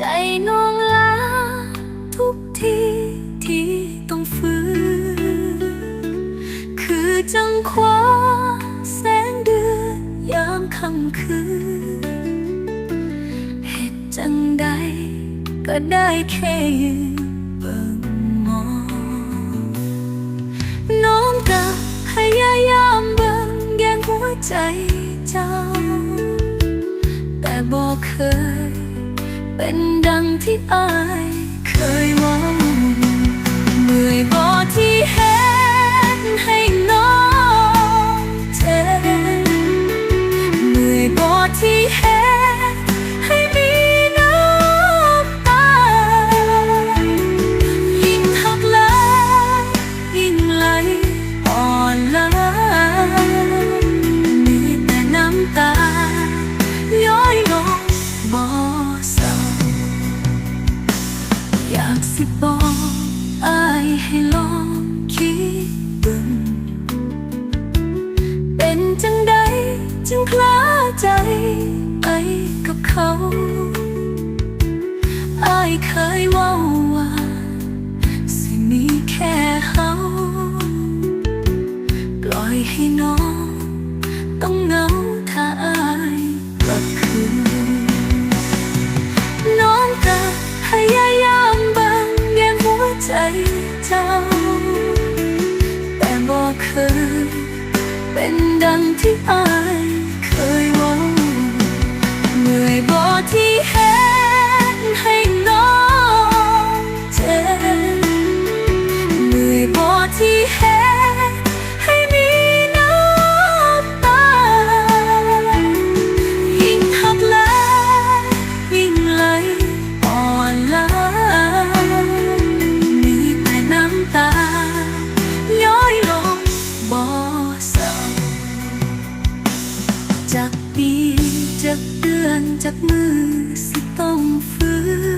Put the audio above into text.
ใจน้องลาทุกทีที่ต้องฝืนคือจังคว้าแสงเดือนยามค่ำคืนเหตุจังใดก็ได้แค่ยืนเบิ่งมองน้องก็พยายามเบิ่งแยงหัวใจเจ้า แต่บอกเคย เป็นดังที่อายเคยวัง สิบอกอายให้ลองคิดเบิ่งเป็นจังใดจึงคล้าใจไปกับเขาอายเคยว่า งที่อายเคยหวังเมื่อยบ่ที่เห็นให้น้องเจ็บเมื่อยบ่ที่เห็นให้มีน้ำตายิ่งหักหลยยิ่งไหลอ่อนล้ามีแต่น้ำตาย้อยลงบ่ จากปีจากเดือนจากมือสิต้องฟื้น